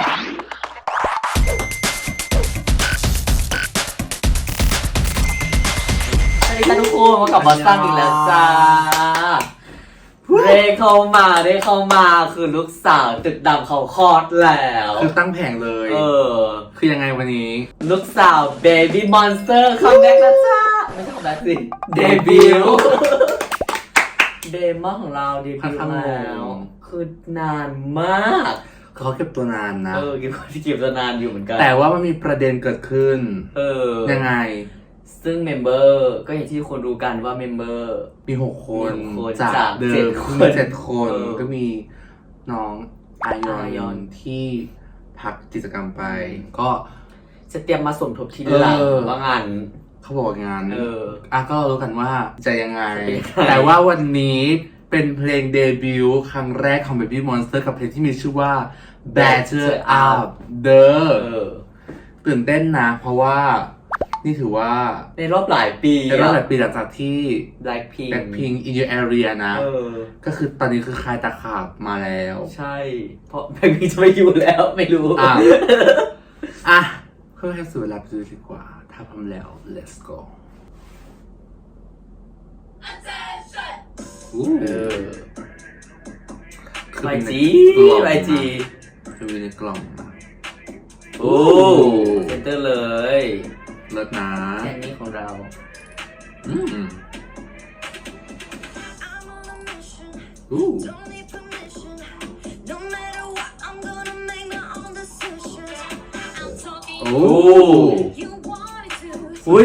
สวัสดีค่ะทุกคนมากับบัสซันอีกแล้วจ้าเร่เข้ามาเร่เข้ามาคือลูกสาวตึกดำเขาคลอดแล้ว คือตั้งแผงเลย เออ คือยังไงวันนี้ลูกสาวเบบี้มอนสเตอร์คัมแบ็กแล้วจ้าไม่ใช่คัมแบ็กสิเดบิวต์เดมอนของเราเดบิวต์แล้วคือนานมาก เขาเก็บตัวนานนะ เออเก็บเก็บตัวนานอยู่เหมือนกัน แต่ว่ามันมีประเด็นเกิดขึ้น เออ ยังไง ซึ่งเมมเบอร์ก็อย่างที่ทุกคนรู้กันว่าเมมเบอร์มีหกคนมีหกคนจากจากเดิเจ็ดมคนมีเจ็ดคนเออก็มีน้องอายออายอนนที่พักกิจกรรมไปอืมก็จะเตรียมมาสมทบทีหลังเออว่างั้นเขาบอกงานเอออะก็รู้กันว่าจะยังไงจะเป็นยังไง แต่ว่าวันนี้เป็นเพลงเดบิวต์ครั้งแรกของ Baby Monster กับเพลงที่มีชื่อว่า Better Up เด้อเออ ตื่นเต้นนะ เพราะว่า นี่ถือว่าในรอบหลายปีเป็นรอบหลายปีหลังจากที่แบล็คพิง Blackpink in your area นะ เออ ก็คือตอนนี้คือคลายตาขาบมาแล้ว ใช่ เพราะแบล็คพิงจะไม่อยู่แล้วไม่รู้ อะ อะ เพื่อให้เสียเวลาไปดูดีกว่า ถ้าพร้อมแล้ว let's go อู้เออ คือไวเป็นในจีกล่องไวจีคือเดูในกล่อง โอ้เซ็นเตอร์เลยเลิศนะแค่นี้ของเรา อืมอู้โอ้ย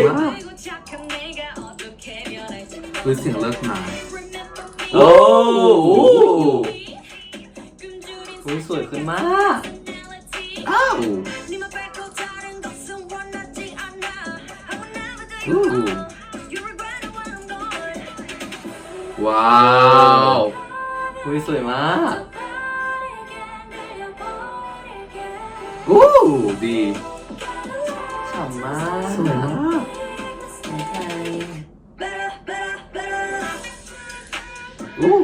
คือเสียงเลิศนะโอ้ วยขึ้นมากอ้าวอู้ว้าวอุ้ยสวยมากอู้ดีฉ่ำมากสวยมากอู้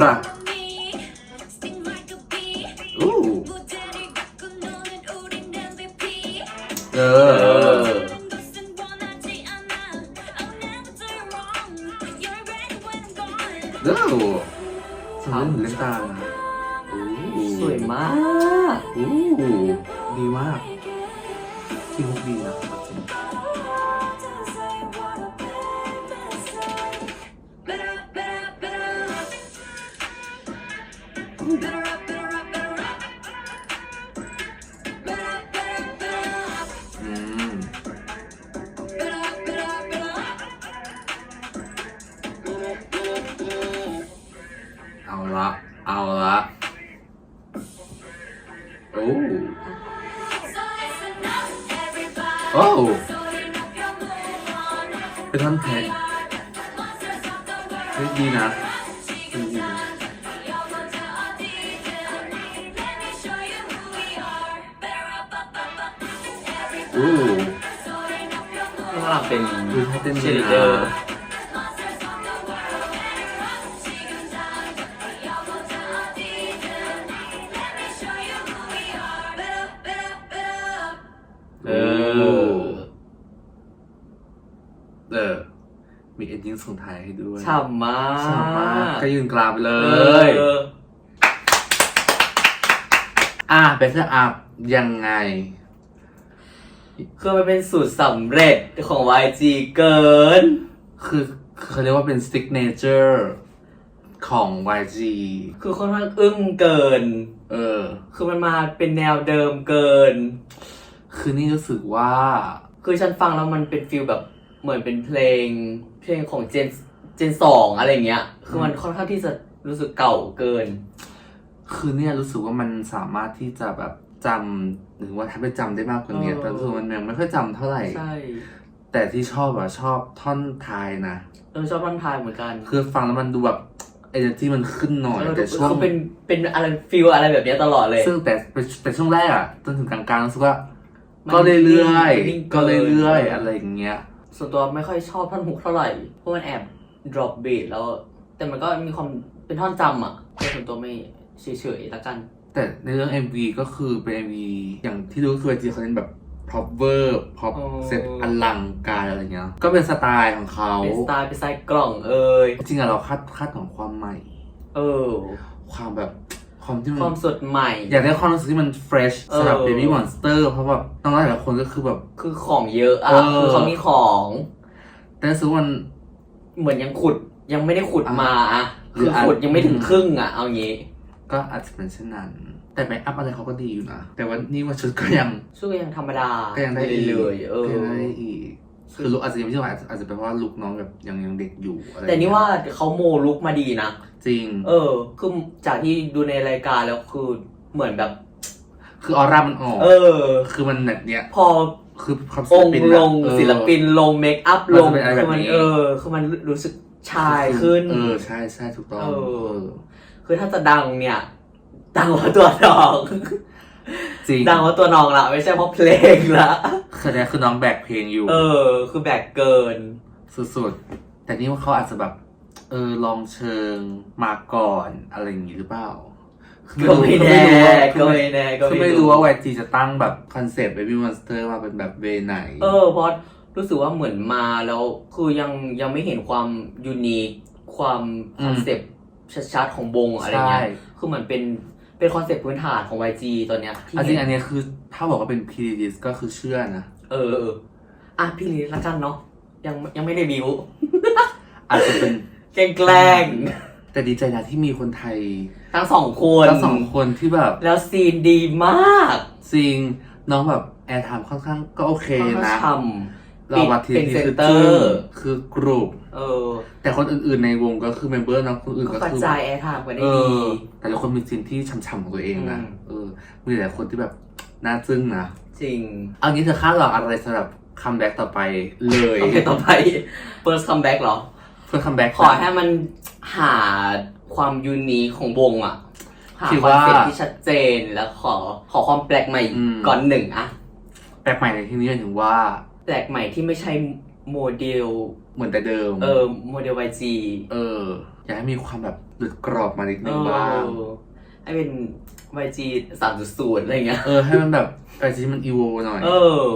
รักอู้เอเออ อ เด้อฉันเล่นเหมือนเล่นตามนะอู้สวยมาก อู้ดีมากที่มุกดีนะ เอาละโอ้โอ้เป็นท่อนแท็กเฮ้ยดีนะเฮ้ยดีนะอู้ข้างหลังเป็นดูให้เต้นเชดีลินะเดอร์ มีเอ็นดิ้งส่งท้ายให้ด้วยฉ่ำมากฉ่ำมาก ก็ยืนกลางไปเลเอยออะเบสเตอร์อัพยังไง คือมันเป็นสูตรสำเร็จของ YG เกิน คือคือเขาเรียกว่าเป็น signature ของ YG คือค่อนข้างอึ้งเกิน เออ คือมันมาเป็นแนวเดิมเกิน คือนี่รู้สึกว่า คือฉันฟังแล้วมันเป็นฟิลแบบ เหมือนเป็นเพลงเพลงของเจนเจนสองอะไรเงี้ย คือมันค่อนข้างที่จะรู้สึกเก่าเกิน คือเนี่ยรู้สึกว่ามันสามารถที่จะแบบจำหรือว่าทำให้จำได้มากกว่านี้เออ แต่รู้สึกว่ามันยังไม่ค่อยจำเท่าไหร่ ใช่แต่ที่ชอบอะชอบท่อนท้ายนะ เออชอบรันทายเหมือนกันคือฟังแล้วมันดูแบบเอเนอร์จีมันขึ้นหน่อย เออแต่ช่วง เขาเป็นเป็นอะไรฟิลอะไรแบบเนี้ยตลอดเลย ซึ่งแต่แต่แต่ช่วงแรกอะจนถึงกลางๆรู้สึกว่า มันก็เรื่อยนิ่งๆเกิน ก็เรื่อยๆอะไรอย่างเงี้ย ส่วนตัวไม่ค่อยชอบท่อนฮุกเท่าไหร่ เพราะมันแอบ drop beat แล้ว แต่มันก็มีความเป็นท่อนจำอะแต่ส่วนตัวไม่เฉยๆละกัน แต่ในเรื่อง MV ก็คือเป็น MV อย่างที่รู้คือจริงๆเขาเน้นแบบ pop เวอร์ pop อ๋อเซตอลังการอะไรเงี้ย ก็เป็นสไตล์ของเขาเป็นสไตล์เป็นไซส์กล่องเอ่ยจริงๆอะเราคาดคาดของความใหม่ เออ ความแบบ ความที่คมัวามนสดใหม่ อยากได้ความรู้สึกที่มัน fresh เออสำหรับ Baby Monster เพราะแบบน้องๆแต่ละคนก็คือแบบ คือของเยอะอะเออ คือเขามีของแต่รู้สึกว่ามัน เหมือนยังขุดยังไม่ได้ขุดอะมาอะหรือคือขุดอาจยังไม่ถึงครึ่งอะเอางี้ก็อาจจะเป็นเช่นนั้น แต่เมคอัพอะไรเขาก็ดีอยู่นะ แต่ว่านี่ว่าชุดก็ยัง ช่วยยังธรรมดาก็ยังได้อีกเลยๆเออ ก็ยังได้อีก คือลุกอาจจะยังไม่ใช่ว่าอาจจะอาจจะเป็นเพราะว่าลุกน้องแบบยังยังเด็กอยู่อะไรแต่นี่ว่าเขาโมลุกมาดีนะ จริง เออ คือจากที่ดูในรายการแล้วคือเหมือนแบบ คือออร่ามันออก เออ คือมันแบบเนี้ย พอคือความองค์อะลงเออศิลปินลงเมคอัพมันลงจะเป็นอะไรแบบคืมันี้เออ คือมันรู้สึกชายขึ้น เออ ใช่ใช่ถูกต้อง เออเออคือถ้าจะดังเนี่ย ดังเพราะตัวน้อง จริงดังเพราะตัวน้องละไม่ใช่เพราะเพลงละคือเนี่ยคือน้องแบกเพลงอยู่ เออ คือแบกเกิน สุดๆ แต่นี่ว่าเขาอาจจะแบบ เออ ลองเชิงมาก่อนอะไรอย่างงี้หรือเปล่าคือก็ไม่แน่คือก็ไม่ไม่แน่ก็คือไม่รู้ว่า YG จะตั้งแบบคอนเซปต์ Baby Monster มาเป็นแบบเวไหน เออเพราะรู้สึกว่าเหมือนมาแล้วคือยังยังไม่เห็นความยูนิคความคอนเซปต์ชัดๆของวงอะไรเงี้ยใช่คือเหมือนเป็น เป็นคอนเซปต์พื้นฐานของ YG ตอนเนี้ยที่อันจริงเห็อันนเนี้ยคือถ้าบอกว่าเป็น p d s ก็คือเชื่อนะ เออเอออะพี่ลิละกันเนาะยังยังไม่ได้บิวอาจจะเป็นแกล้งแกล้งแต่ดีใจนะที่มีคนไทยทั้งสองคนทั้งสองคนที่แบบ แล้วซีนดีมาก จริงน้องแบบแอร์ไทม์ค่อนข้างก็โอเคค่อนข้างนะช่ เราวัดทีเป็นนี้เซ็นคือเตอจึ้ร์งคือกรุ๊ปำเออ แต่คนอื่นๆในวงก็คือเมมเบอร์น้องคนอื่นก็ก็กระคือจายแอร์ไทม์กันได้เอดี อแต่ละคนมีซีนที่ช่ำๆของตัวเองนะอืม เออ มีหลายคนที่แบบน่าจึ้งนะ จริงเอางี้เธอคาดหวังอะไรสำหรับคัมแบ็กต่อไปเลยโอเคต่อไป first comeback เหรอ เพื่อคัมแบ็ก ขอให้มันหาความยูนิคของวงอะหาคิดคอนว่าเซ็ปต์ที่ชัดเจนแล้วขอขอความแปลกใหม่อืม ก่อนหนึ่งอะแปลกใหม่ในที่นี้หมายถึงว่าแปลกใหม่ที่ไม่ใช่โมเดล เหมือนแต่เดิม เออโมเดล YG เออ อยากให้มีความแบบหลุดกรอบมานิดเอนึงบ้างอให้เป็น YG 3.0อะไรเงี้ย เออให้มันแบบไอที่มันอีโวหน่อย เออ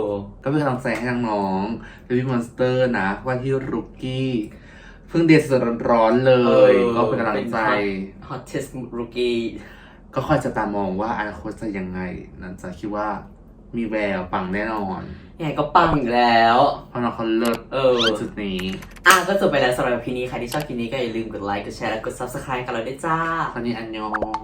ก็เป็นกำลังใจให้น้องๆ Baby Monster นะ ว่าที่รุกกี้ เพิ่งเดทสดร้อนๆเลย เออ ก็เป็นกำลังใจ hottest rookie ก็ค่อยจะตามองว่าอนาคตจะยังไงนันจะคิดว่า มีแววปังแน่นอนยังไงก็ปังอยู่แล้ว เพราะน้องเขาเลิศเออในจุดนี้อะก็จบไปแล้วสำหรับคลิปนี้ใครที่ชอบคลิปนี้ก็อย่าลืมกดไลค์ กดแชร์ และกด subscribe กันเราด้วยจ้า ตอนนี้อันยอง